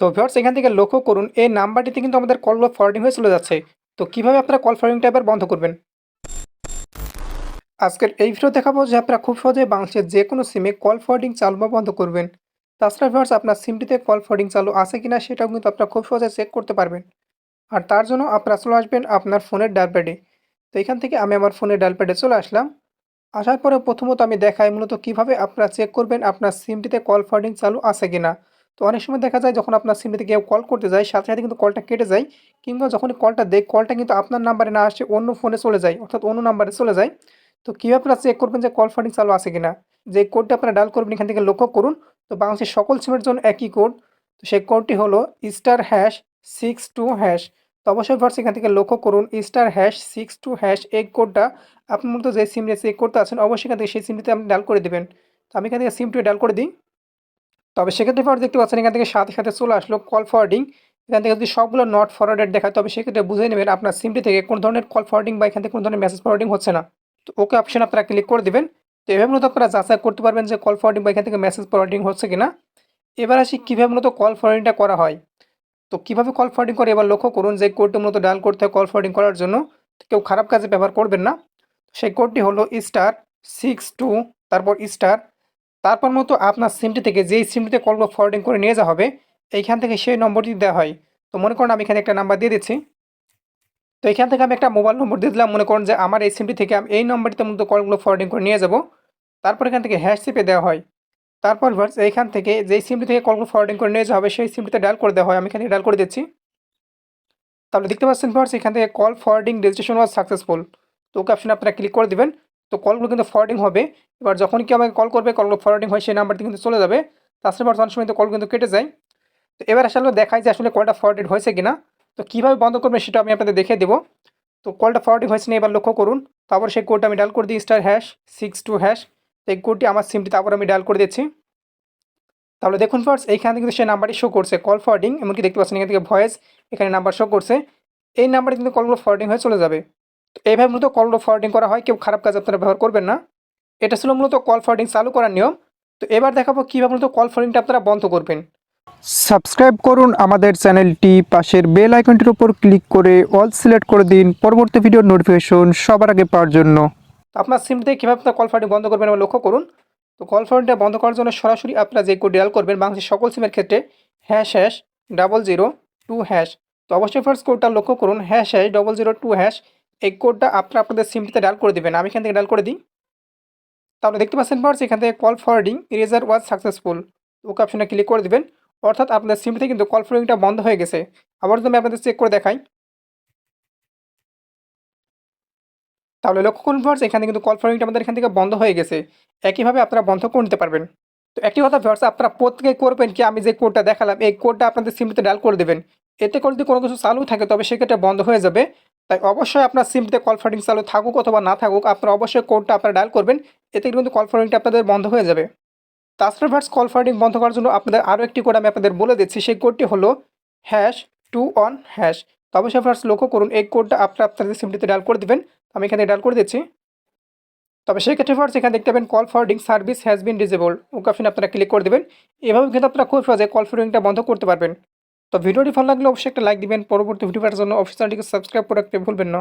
তো ভিউয়ার্স এখান থেকে লক্ষ্য করুন, এই নাম্বারটিতে কিন্তু আমাদের কলগুলো ফরওয়ার্ডিং হয়ে চলে যাচ্ছে। তো কীভাবে আপনারা কল ফরওয়ার্ডিংটা এবার বন্ধ করবেন? আজকের এই ভিডিও দেখাবো যে আপনারা খুব সহজে বাংলাদেশের যে কোনো সিমে কল ফরওয়ার্ডিং চালু বা বন্ধ করবেন। তাছাড়া ভিউয়ার্স আপনার সিমটিতে কল ফরওয়ার্ডিং চালু আছে কিনা সেটাও কিন্তু আপনারা খুব সহজে চেক করতে পারবেন। আর তার জন্য আপনারা চলে আসবেন আপনার ফোনের ডায়ালপ্যাডে তো এখান থেকে আমি আমার ফোনের ডায়ালপ্যাডে চলে আসলাম। আসার পরে প্রথমত আমি দেখাই মূলত কীভাবে আপনারা চেক করবেন আপনার সিমটিতে কল ফরওয়ার্ডিং চালু আছে কিনা। তো অনেক সময় দেখা যায় যখন আপনার সিমটিতে কেউ কল করতে যায়, সাথে সাথে কিন্তু কলটা কেটে যায় কিংবা যখন কলটা দেখ কলটা কিন্তু আপনার নাম্বারে না আসে, অন্য ফোনে চলে যায়, অর্থাৎ অন্য নাম্বারে চলে যায়। তো কীভাবে আপনারা চেক করবেন যে কল ফরওয়ার্ডিং চালু আছে কিনা? যে কোডটা আপনারা ডাল করবেন, এখান থেকে লক্ষ্য করুন। তো বাংলাদেশের সকল সিমের জন্য একই কোড তো সেই কোডটি হলো star hash six two hash তো অবশ্যই ভার্স এখান থেকে লক্ষ্য করুন star hash six two hash এই কোডটা আপনি মূলত যে সিম চেক করতে আছেন, অবশ্যই এখান থেকে সেই সিমটিতে আপনি ডাল করে দেবেন। তো আমি এখান থেকে সিমটি ডাল করে দিই। তবে সেক্ষেত্রে ফর দেখতে পাচ্ছেন, এখান থেকে সাথে সাথে চলে আসলো কল ফরওয়ার্ডিং এখান থেকে যদি সবগুলো নট ফরওয়ার্ডেড দেখায়, তবে সেক্ষেত্রে বুঝে নেবেন আপনার সিমটি থেকে কোন ধরনের কল ফরওয়ার্ডিং বা এখান থেকে কোন ধরনের মেসেজ ফরওয়ার্ডিং হচ্ছে না। তো ওকে অপশন আপনারা ক্লিক করে দেবেন। তো এভাবে মূলত আপনারা যাচাই করতে পারবেন যে কল ফরওয়ার্ডিং বা এখান থেকে মেসেজ ফরওয়ার্ডিং হচ্ছে কিনা। এবার আসি কীভাবে মূলত কল ফরওয়ার্ডিংটা করা হয়। তো কীভাবে কল ফরওয়ার্ডিং করে, এবার লক্ষ্য করুন যে কোডটি মূলত ডায়াল করতে হয় কল ফরওয়ার্ডিং করার জন্য। কেউ খারাপ কাজে ব্যবহার করবেন না। সেই কোডটি হলো স্টার সিক্স টু তারপর স্টার তারপর মতো আপনার সিমটি থেকে যেই সিমটিতে কলগুলো ফরওয়ার্ডিং করে নিয়ে যাওয়া হবে, এইখান থেকে সেই নম্বরটি দেওয়া হয়। তো মনে করুন আমি এখানে একটা নাম্বার দিয়ে দিচ্ছি। তো এখান থেকে আমি একটা মোবাইল নম্বর দিয়ে দিলাম। মনে করুন যে আমার এই সিমটি থেকে আমি এই নম্বরটিতে মূলত কলগুলো ফরওয়ার্ডিং করে নিয়ে যাব। তারপর এখান থেকে হ্যাশ চিপে দেওয়া হয়। তারপর ভার্স এইখান থেকে যেই সিমটি থেকে কলগুলো ফরওয়ার্ডিং করে নিয়ে যাওয়া হবে, সেই সিমটিতে ডায়াল করে দেওয়া হয়। আমি এখানে ডায়াল করে দিচ্ছি। তাহলে দেখতে পাচ্ছেন ভার্স এখান থেকে call forwarding registration was successful তো ওকে অপশনে আপনারা ক্লিক করে দেবেন। তো কলগুলো কিন্তু ফরওয়ার্ডিং হবে। এবার যখন কি আমাকে কল করবে কলগুলো ফরওয়ার্ডিং হয়, সেই নাম্বারটি কিন্তু চলে যাবে। তাছাড়া এবার অনেক সময় তো কল কিন্তু কেটে যায়। তো এবার আসলে দেখায় যে আসলে কলটা ফরওয়ার্ডেড হয়েছে কিনা। তো কীভাবে বন্ধ করবেন সেটা আমি আপনাদের দেখে দেবো। তো কলটা ফরওয়ার্ডিং হয়েছে না, এবার লক্ষ্য করুন। তারপর সেই কোডটা আমি ডাল করে দিই star hash six two hash এই কোডটি আমার সিমটি তারপর আমি ডাল করে দিচ্ছি। তাহলে দেখুন ফার্স্ট এইখানে কিন্তু সেই নাম্বারটি শো করছে কল ফরওয়ার্ডিং এমনকি দেখতে পাচ্ছেন এখান থেকে ভয়েস এখানে নাম্বার শো করছে। এই নাম্বারে কিন্তু কলগুলো ফরওয়ার্ডিং হয়ে চলে যাবে। এইভাবে মূলত কলগুলো ফরওয়ার্ডিং করা হয় কেউ খারাপ কাজ আপনারা ব্যবহার করবেন না। এটা ছিল মূলত কল ফরওয়ার্ডিং চালু করার নিয়ম। তো এবার দেখাবো কীভাবে মূলত কল ফরওয়ার্ডিংটা আপনারা বন্ধ করবেন। সাবস্ক্রাইব করুন আমাদের চ্যানেলটি পাশের বেল আইকনটির উপর ক্লিক করে অল সিলেক্ট করে দিন। পরবর্তী ভিডিওর নোটিফিকেশন সবার আগে পাওয়ার জন্য। তো আপনার সিম থেকে কীভাবে আপনার কল ফরওয়ার্ডিং বন্ধ করবেন এবার লক্ষ্য করুন। তো কল ফরওয়ার্ডিংটা বন্ধ করার জন্য সরাসরি আপনারা যে কোড ডায়াল করবেন বাংলাদেশের সকল সিমের ক্ষেত্রে hash hash double zero two hash তো অবশ্যই ফার্স্ট কোডটা লক্ষ্য করুন hash hash double zero two hash এই কোডটা আপনারা আপনাদের সিমটিতে ডায়াল করে দেবেন। আমি এখান থেকে ডায়াল করে দিই। তাহলে দেখতে পাচ্ছেন ফার্স্ট এখান থেকে call forwarding erasure was successful okay অপশনে ক্লিক করে দেবেন। অর্থাৎ আপনাদের সিম থেকে কিন্তু কল ফরওয়ার্ডিংটা বন্ধ হয়ে গেছে। আবার যদি আমি আপনাদের চেক করে দেখাই। তাহলে লক্ষ্য করুন ফার্স্ট এখানে কিন্তু কল ফরওয়ার্ডিংটা আমাদের এখান থেকে বন্ধ হয়ে গেছে। একইভাবে আপনারা বন্ধ করে নিতে পারবেন। তো একটি কথা ফার্স্ট আপনারা প্রত্যেকে করবেন কি? আমি যে কোডটা দেখালাম, এই কোডটা আপনাদের সিমটিতে ডায়াল করে দেবেন। এতে করে যদি কোনো কিছু চালু থাকে, তবে সেক্ষেত্রে বন্ধ হয়ে যাবে। তাই অবশ্যই আপনার সিমটিতে কল ফরওয়ার্ডিং চালু থাকুক অথবা না থাকুক, আপনারা অবশ্যই কোডটা আপনারা ডায়াল করবেন। এতে কিন্তু কল ফরওয়ার্ডিংটা আপনাদের বন্ধ হয়ে যাবে। তাছাড়া ভার্স কল ফরওয়ার্ডিং বন্ধ করার জন্য আপনাদের আরও একটি কোড আমি আপনাদের বলে দিচ্ছি। সেই কোডটি হলো হ্যাশ টু অন হ্যাশ তো অবশ্যই ফার্স্ট লক্ষ্য করুন, এই কোডটা আপনারা আপনাদের সিমটিতে ডায়াল করে দেবেন। আমি এখানে ডায়াল করে দিচ্ছি। তবে সেই ক্ষেত্রে ফার্স্ট এখানে দেখতে পাবেন call forwarding service has been disabled okay আপনারা ক্লিক করে দেবেন। এভাবে কিন্তু আপনারা খুব সহজে কল ফরওয়ার্ডিংটা বন্ধ করতে পারবেন। তো ভিডিওটি ভালো লাগলে অবশ্যই একটা লাইক দিবেন। পরবর্তী ভিডিও পাওয়ার জন্য অফিস চ্যানেলটিকে সাবস্ক্রাইব করে রাখতে ভুলবেন না।